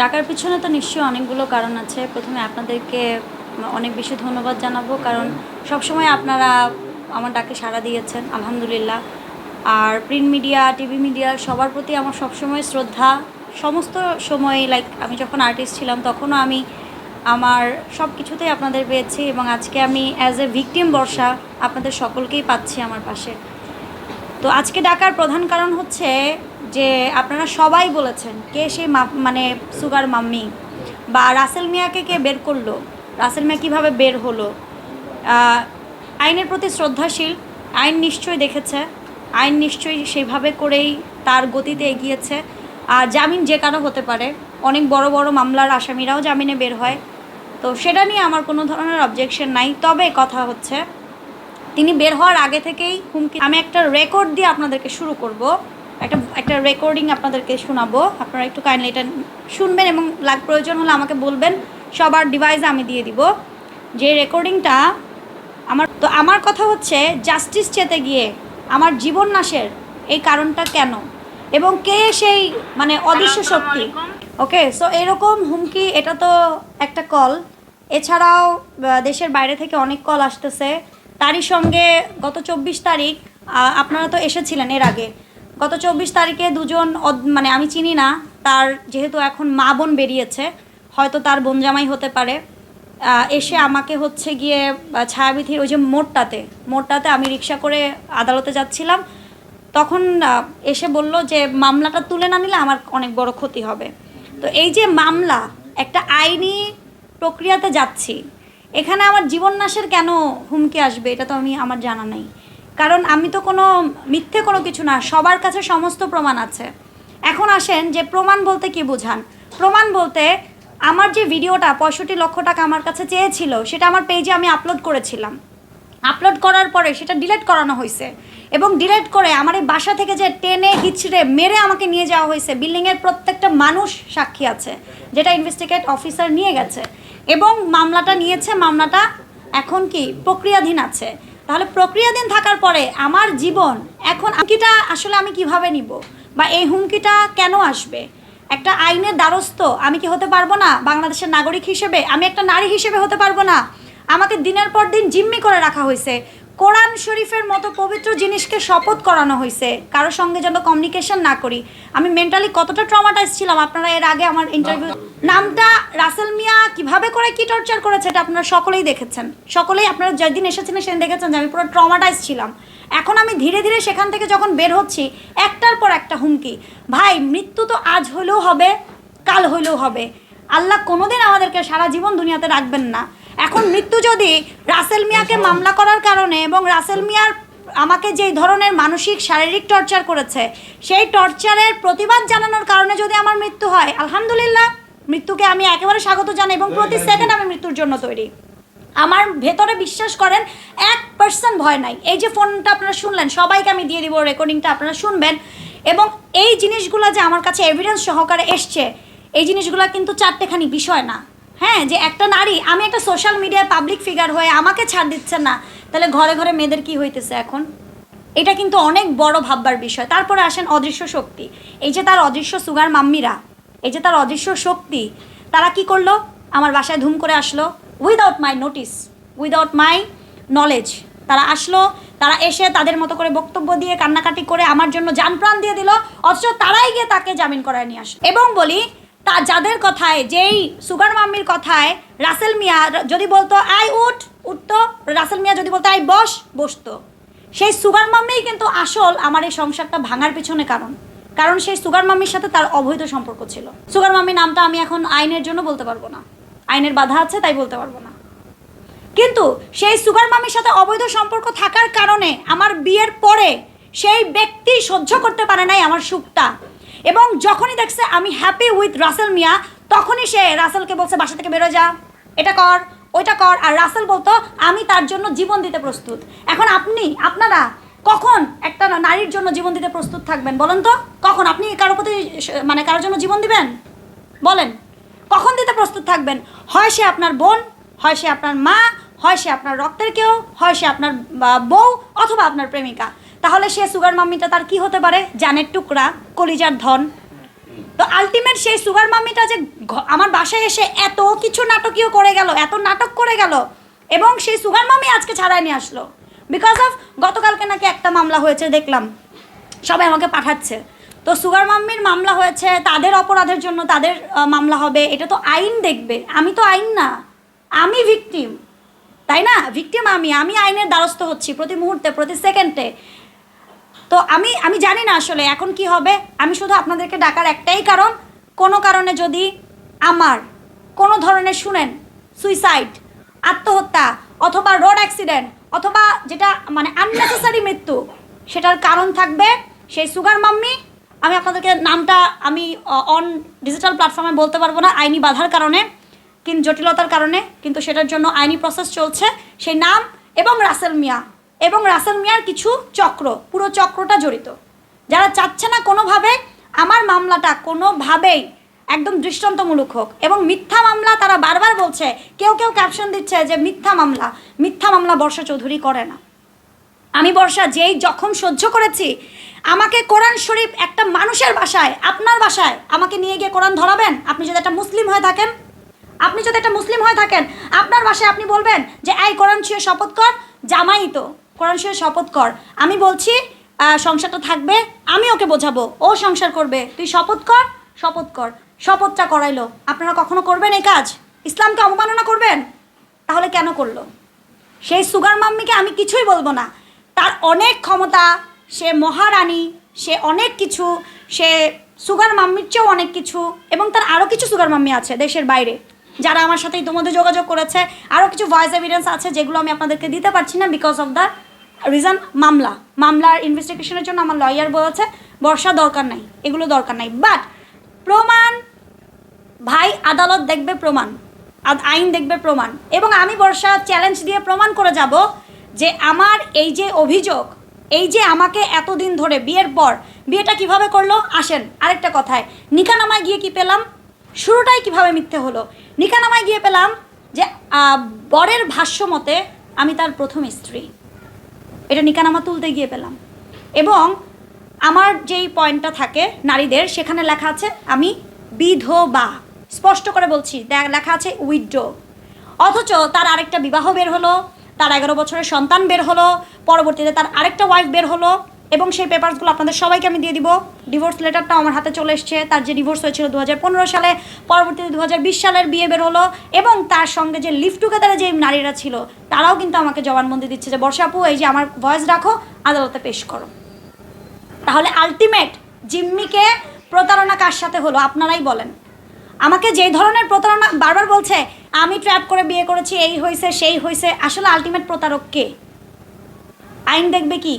ডাকার পিছনে তো নিশ্চয়ই অনেকগুলো কারণ আছে। প্রথমে আপনাদেরকে অনেক বেশি ধন্যবাদ জানাব কারণ সবসময় আপনারা আমার ডাকে সাড়া দিয়েছেন আলহামদুলিল্লাহ। আর প্রিন্ট মিডিয়া টিভি মিডিয়া সবার প্রতি আমার সবসময় শ্রদ্ধা। সমস্ত সময় লাইক আমি যখন আর্টিস্ট ছিলাম তখনও আমি আমার সব কিছুতেই আপনাদের পেয়েছি এবং আজকে আমি অ্যাজ এ ভিকটিম বর্ষা আপনাদের সকলকেই পাচ্ছি আমার পাশে। তো আজকে ডাকার প্রধান কারণ হচ্ছে যে আপনারা সবাই বলেছেন, কে সেই মানে সুগার মাম্মি বা রাসেল মিয়াকে কে বের করল? রাসেল মিয়া কীভাবে বের হলো? আইনের প্রতি শ্রদ্ধাশীল, আইন নিশ্চয়ই দেখেছে, আইন নিশ্চয়ই সেভাবে করেই তার গতিতে এগিয়েছে। আর জামিন যে কারও হতে পারে, অনেক বড় বড় মামলার আসামিরাও জামিনে বের হয়। তো সেটা নিয়ে আমার কোনো ধরনের অবজেকশন নাই। তবে কথা হচ্ছে, তিনি বের হওয়ার আগে থেকেই হুমকি, আমি একটা রেকর্ড দিয়ে আপনাদেরকে শুরু করব। একটা একটা রেকর্ডিং আপনাদেরকে শোনাবো। আপনারা একটু কাইন্ডলি এটা শুনবেন এবং লাগ প্রয়োজন হলে আমাকে বলবেন। সবার ডিভাইস আমি দিয়ে দিব। যে রেকর্ডিংটা আমার তো আমার কথা হচ্ছে জাস্টিস চেতে গিয়ে আমার জীবন নাশের এই কারণটা কেন? এবং কে সেই মানে অদৃশ্য শক্তি? ওকে সো এরকম হুমকি এটা তো একটা কল এছাড়াও দেশের বাইরে থেকে অনেক কল আসতেছে। তারই সঙ্গে গত চব্বিশ তারিখ আপনারা তো এসেছিলেন এর আগে। গত চব্বিশ তারিখে দুজন মানে আমি চিনি না, তার যেহেতু এখন মা বোন বেরিয়েছে, হয়তো তার বোন জামাই হতে পারে। এসে আমাকে হচ্ছে গিয়ে ছায়াবিথির ওই যে মোড়টাতে মোড়টাতে আমি রিক্সা করে আদালতে যাচ্ছিলাম। তখন এসে বলল যে, মামলাটা তুলে না নিলে আমার অনেক বড় ক্ষতি হবে। তো এই যে মামলা, একটা আইনি প্রক্রিয়াতে যাচ্ছি, এখানে আমার জীবন নাশের কেন হুমকি আসবে, এটা তো আমি, আমার জানা নেই। কারণ আমি তো কোনো মিথ্যে কোনো কিছু না, সবার কাছে সমস্ত প্রমাণ আছে। এখন আসেন যে প্রমাণ বলতে কি বোঝান? প্রমাণ বলতে আমার যে ভিডিওটা, পঁয়ষট্টি লক্ষ টাকা আমার কাছে চেয়েছিল, সেটা আমার পেজে আমি আপলোড করেছিলাম। আপলোড করার পরে সেটা ডিলেট করানো হয়েছে এবং ডিলেট করে আমার এই বাসা থেকে যে টেনে হিচড়ে মেরে আমাকে নিয়ে যাওয়া হয়েছে বিল্ডিংয়ের প্রত্যেকটা মানুষ সাক্ষী আছে, যেটা ইনভেস্টিগেট অফিসার নিয়ে গেছে। এবং মামলাটা নিয়েছে, মামলাটা এখন কি প্রক্রিয়াধীন আছে। তাহলে প্রক্রিয়াধীন থাকার পরে আমার জীবন এখন হুমকিটা আসলে আমি কীভাবে নিব? বা এই হুমকিটা কেন আসবে? একটা আইনের দ্বারস্থ আমি কি হতে পারব না? বাংলাদেশের নাগরিক হিসেবে আমি একটা নারী হিসেবে হতে পারব না? আমাকে দিনের পর দিন জিম্মি করে রাখা হয়েছে। কোরআন শরীফের মতো পবিত্র জিনিসকে শপথ করানো হয়েছে। কারও সঙ্গে যেন কমিউনিকেশন না করি। আমি মেন্টালি কতটা ট্রমাটাইজ ছিলাম? আপনারা এর আগে আমার ইন্টারভিউ নামটা রাসেল মিয়া কীভাবে করে কি টর্চার করেছে এটা আপনারা সকলেই দেখেছেন। সকলেই আপনারা যেদিন এসেছিলেন সেদিন দেখেছেন যে আমি পুরো ট্রমাটাইজ ছিলাম। এখন আমি ধীরে ধীরে সেখান থেকে যখন বের হচ্ছি একটার পর একটা হুমকি। ভাই মৃত্যু তো আজ হলেও হবে কাল হইলেও হবে। আল্লাহ কোনোদিন আমাদেরকে সারা জীবন দুনিয়াতে রাখবেন না। এখন মৃত্যু যদি রাসেল মিয়াকে মামলা করার কারণে এবং রাসেল মিয়ার আমাকে যেই ধরনের মানসিক শারীরিক টর্চার করেছে সেই টর্চারের প্রতিবাদ জানানোর কারণে যদি আমার মৃত্যু হয় আলহামদুলিল্লাহ মৃত্যুকে আমি একেবারে স্বাগত জানাই এবং প্রতি সেকেন্ড আমি মৃত্যুর জন্য তৈরি। আমার ভেতরে বিশ্বাস করেন এক পার্সেন্ট ভয় নাই। এই যে ফোনটা আপনারা শুনলেন সবাইকে আমি দিয়ে দিব রেকর্ডিংটা আপনারা শুনবেন। এবং এই জিনিসগুলো যে আমার কাছে এভিডেন্স সহকারে এসছে এই জিনিসগুলো কিন্তু চারটেখানি বিষয় না। হ্যাঁ যে একটা নারী, আমি একটা সোশ্যাল মিডিয়ায় পাবলিক ফিগার হয়ে আমাকে ছাড় দিচ্ছে না, তাহলে ঘরে ঘরে মেয়েদের কি হইতেছে এখন? এটা কিন্তু অনেক বড় ভাববার বিষয়। তারপরে আসেন অদৃশ্য শক্তি। এই যে তার অদৃশ্য সুগার মাম্মিরা, এই যে তার অদৃশ্য শক্তি, তারা কি করল? আমার বাসায় ধুম করে আসলো। Without my notice without my knowledge তারা আসলো, তারা এসে তাদের মতো করে বক্তব্য দিয়ে, কান্নাকাটি করে আমার জন্য যান প্রাণ দিয়ে দিল, অথচ তারাই গিয়ে তাকে জামিন করায় নিয়ে আসলো। এবং বলি তা যাদের কথায়, যেই সুগার মাম্মির কথায়, রাসেল মিয়া যদি বলতো আই উঠ উঠতো রাসেল মিয়া যদি বলতো আই বস, বসতো। সেই সুগার মাম্মিই কিন্তু আসল আমার এই সংসারটা ভাঙার পিছনে কারণ। কারণ সেই সুগার মাম্মির সাথে তার অবৈধ সম্পর্ক ছিল। সুগার মাম্মি নামটা আমি এখন আইনের জন্য বলতে পারব না। আইনের বাধা আছে, তাই বলতে পারব না। কিন্তু সেই সুগার মামির সাথে অবৈধ সম্পর্ক থাকার কারণে আমার বিয়ের পরে সেই ব্যক্তি সহ্য করতে পারে নাই আমার সুখটা। এবং যখনই দেখছে আমি হ্যাপি উইথ রাসেল মিয়া, তখনই সে রাসেলকে বলছে, বাসা থেকে বেরো যা। এটা কর, ওইটা কর। আর রাসেল বলতো, আমি তার জন্য জীবন দিতে প্রস্তুত। এখন আপনি, আপনারা কখন একটা নারীর জন্য জীবন দিতে প্রস্তুত থাকবেন বলেন তো? কখন? আপনি কারও প্রতি মানে কারোর জন্য জীবন দিবেন? বলেন। কখন দিতে প্রস্তুত থাকবেন? হয় সে আপনার বোন, হয় সে আপনার মা, হয় সে আপনার রক্তের কেউ, হয় সে আপনার বউ অথবা আপনার প্রেমিকা। তাহলে সে সুগার মাম্মিটা তার কি হতে পারে? জানের টুকরা, কলিজার ধন। তো আলটিমেট সেই সুগার মাম্মিটা যে আমার বাসায় এসে এত কিছু নাটকীয় করে গেল, এত নাটক করে গেল, এবং সেই সুগার মাম্মি আজকে ছাড়াই নিয়ে আসলো। বিকজ অফ গতকালকে নাকি একটা মামলা হয়েছে, দেখলাম। সবাই আমাকে পাঠাচ্ছে। তো সুগার মাম্মির মামলা হয়েছে, তাদের অপরাধের জন্য তাদের মামলা হবে। এটা তো আইন দেখবে। আমি তো আইন না। আমি ভিকটিম তাই না? ভিকটিম আমি। আমি আইনের দ্বারস্থ হচ্ছি প্রতি মুহূর্তে, প্রতি সেকেন্ডে। তো আমি আমি জানি না আসলে, এখন কি হবে? আমি শুধু আপনাদেরকে ডাকার একটাই কারণ, কোনো কারণে যদি আমার কোনো ধরনের, শুনেন সুইসাইড আত্মহত্যা অথবা রোড অ্যাক্সিডেন্ট অথবা যেটা মানে আননেসেসারি মৃত্যু, সেটার কারণ থাকবে সেই সুগার মাম্মি আমি আপনাদেরকে নামটা আমি অন ডিজিটাল প্ল্যাটফর্মে বলতে পারব না, আইনি বাধার কারণে কিন্তু জটিলতার কারণে, কিন্তু সেটার জন্য আইনি প্রসেস চলছে। সেই নাম এবং রাসেল মিয়া। এবং রাসেল মিয়ার কিছু চক্র, পুরো চক্রটা জড়িত। যারা চাচ্ছে না কোনোভাবে, আমার মামলাটা কোনোভাবেই একদম দৃষ্টান্তমূলক হোক। এবং মিথ্যা মামলা তারা বারবার বলছে, কেউ কেউ ক্যাপশন দিচ্ছে যে মিথ্যা মামলা মিথ্যা মামলা বর্ষা চৌধুরী করে না। আমি বর্ষা, যেই জখম সহ্য করেছি, আমাকে কোরআন শরীফ একটা মানুষের বাসায়, আপনার বাসায়, আমাকে নিয়ে গিয়ে কোরআন ধরাবেন? আপনি যদি একটা মুসলিম হয়ে থাকেন, আপনি যদি একটা মুসলিম হয়ে থাকেন, আপনার বাসায় আপনি বলবেন যে, এই কোরআন ছুঁয়ে শপথ কর, জামাই তো। কোরআন ছুঁয়ে শপথ কর। আমি বলছি সংসারটা থাকবে, আমি ওকে বোঝাবো। ও সংসার করবে। তুই শপথ কর শপথ কর। শপথটা করাইলো। আপনারা কখনো করবেন এই কাজ? ইসলামকে অবমাননা করবেন? তাহলে কেন করল? সেই সুগার মাম্মিকে আমি কিছুই বলব না। তার অনেক ক্ষমতা, সে মহারানী, সে অনেক কিছু, সে সুগার মাম্মির চেয়েও অনেক কিছু, এবং তার আরও কিছু সুগার মাম্মি আছে দেশের বাইরে, যারা আমার সাথে ইতিমধ্যে যোগাযোগ করেছে। আরও কিছু ভয়েস এভিডেন্স আছে যেগুলো আমি আপনাদেরকে দিতে পারছি না বিকজ অফ দ্য রিজন, মামলা। মামলার ইনভেস্টিগেশনের জন্য আমার লয়ার বলেছে, বর্ষা দরকার নাই, এগুলো দরকার নাই। বাট প্রমাণ, ভাই আদালত দেখবে প্রমাণ আইন দেখবে প্রমাণ। এবং আমি বর্ষা চ্যালেঞ্জ দিয়ে প্রমাণ করে যাব যে আমার এই যে অভিযোগ, এই যে আমাকে এতদিন ধরে বিয়ের পর, বিয়েটা কীভাবে করল? আসেন, আরেকটা কথায়, নিকানামায় গিয়ে কি পেলাম? শুরুটাই কীভাবে মিথ্যে হলো? নিকানামায় গিয়ে পেলাম যে বরের ভাষ্য মতে আমি তার প্রথম স্ত্রী। এটা নিকানামা তুলতে গিয়ে পেলাম। এবং আমার যেই পয়েন্টটা থাকে নারীদের, সেখানে লেখা আছে, আমি বিধবা। স্পষ্ট করে বলছি লেখা আছে উইডো অথচ তার আরেকটা বিবাহ বের হলো, তার এগারো বছরের সন্তান বের হলো, পরবর্তীতে তার আরেকটা ওয়াইফ বের হলো এবং সেই পেপারসগুলো আপনাদের সবাইকে আমি দিয়ে দিব। ডিভোর্স লেটারটাও আমার হাতে চলে এসছে। তার যে ডিভোর্স হয়েছিল দু হাজার পনেরো সালে, পরবর্তীতে দু হাজার বিশ সালের বিয়ে বের হলো এবং তার সঙ্গে যে লিভ টুগেদারে যে নারীরা ছিল, তারাও কিন্তু আমাকে জবানবন্দি দিচ্ছে যে, বর্ষা আপু, এই যে আমার ভয়েস রাখো, আদালতে পেশ করো। তাহলে আলটিমেট জিম্মিকে প্রতারণা কার সাথে হলো? আপনারাই বলেন। আমাকে যেই ধরনের প্রতারণা বারবার বলছে, আমি ট্র্যাপ করে বিয়ে করেছি, এই হয়েছে সেই হয়েছে আসলে আলটিমেট প্রতারক কে? আইন দেখবে কি?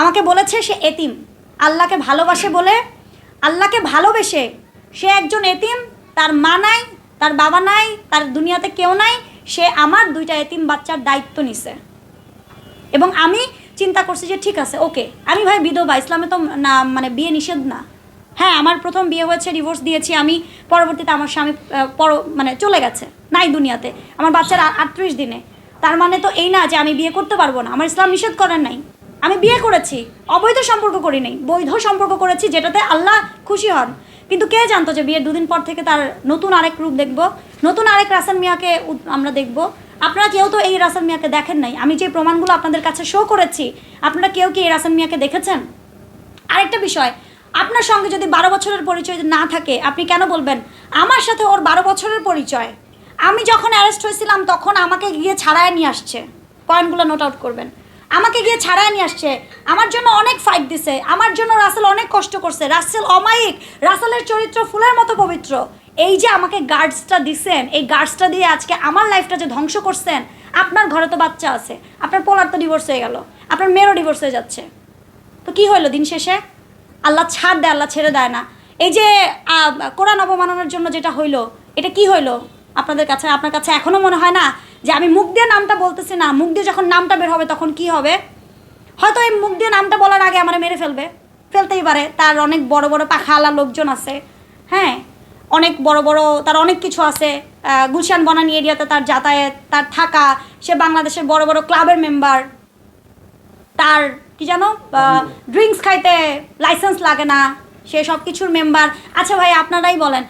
আমাকে বলেছে সে এতিম। আল্লাহকে ভালোবাসে বলে, আল্লাহকে ভালোবেসে সে একজন এতিম, তার মা নাই, তার বাবা নাই, তার দুনিয়াতে কেউ নাই, সে আমার দুইটা এতিম বাচ্চার দায়িত্ব নিছে। এবং আমি চিন্তা করছি যে ঠিক আছে, ওকে, আমি ভাই বিধবা, ইসলামে তো না মানে বিয়ে নিষেধ না। হ্যাঁ আমার প্রথম বিয়ে হয়েছে ডিভোর্স দিয়েছি, আমি পরবর্তীতে আমার স্বামী পর মানে চলে গেছে, নাই দুনিয়াতে। আমার বাচ্চার আটত্রিশ দিনে। তার মানে তো এই না যে আমি বিয়ে করতে পারব না, আমার ইসলাম নিষেধ করেন নাই। আমি বিয়ে করেছি, অবৈধ সম্পর্ক করি নাই, বৈধ সম্পর্ক করেছি যেটাতে আল্লাহ খুশি হন। কিন্তু কে জানতো যে বিয়ের দুদিন পর থেকে তার নতুন আরেক রূপ দেখব? নতুন আরেক রাসেল মিয়াকে আমরা দেখব? আপনারা কেউ তো এই রাসেল মিয়াকে দেখেন নাই? আমি যে প্রমাণগুলো আপনাদের কাছে শো করেছি, আপনারা কেউ কি এই রাসেল মিয়াকে দেখেছেন? আরেকটা বিষয়, আপনার সঙ্গে যদি বারো বছরের পরিচয় না থাকে, আপনি কেন বলবেন, আমার সাথে ওর বারো বছরের পরিচয় আমি যখন অ্যারেস্ট হয়েছিলাম, তখন আমাকে গিয়ে ছাড়ায় নিয়ে আসছে। পয়েন্টগুলো নোট আউট করবেন। আমাকে গিয়ে ছাড়ায় নিয়ে আসছে। আমার জন্য অনেক ফাইট দিছে। আমার জন্য রাসেল অনেক কষ্ট করছে। রাসেল অমায়িক। রাসেলের চরিত্র ফুলের মতো পবিত্র। এই যে আমাকে গার্ডসটা দিছেন, এই গার্ডসটা দিয়ে আজকে আমার লাইফটা যে ধ্বংস করছেন, আপনার ঘরে তো বাচ্চা আছে। আপনার পোলার তো ডিভোর্স হয়ে গেল। আপনার মেয়েরও ডিভোর্স হয়ে যাচ্ছে। তো কি হইল দিন শেষে? আল্লাহ ছাড় দেয়, আল্লাহ ছেড়ে দেয় না। এই যে কোরআন অবমাননার জন্য যেটা হইল, এটা কি হইল? আপনাদের কাছে, আপনার কাছে এখনও মনে হয় না? যে আমি মুখ দিয়ে নামটা বলতেছি না মুখ দিয়ে যখন নামটা বের হবে তখন কি হবে? হয়তো এই মুখ দিয়ে নামটা বলার আগে আমার মেরে ফেলবে ফেলতেই পারে। তার অনেক বড় বড় পাখাওয়ালা লোকজন আছে হ্যাঁ? অনেক বড় বড় তার অনেক কিছু আছে। গুলশান বনানী এরিয়াতে তার যাতায়াত তার থাকা সে বাংলাদেশের বড় বড় ক্লাবের মেম্বার। তার কি জানো? ড্রিঙ্কস খাইতে লাইসেন্স লাগে না সে সব কিছুর মেম্বার। আচ্ছা ভাই আপনারাই বলেন।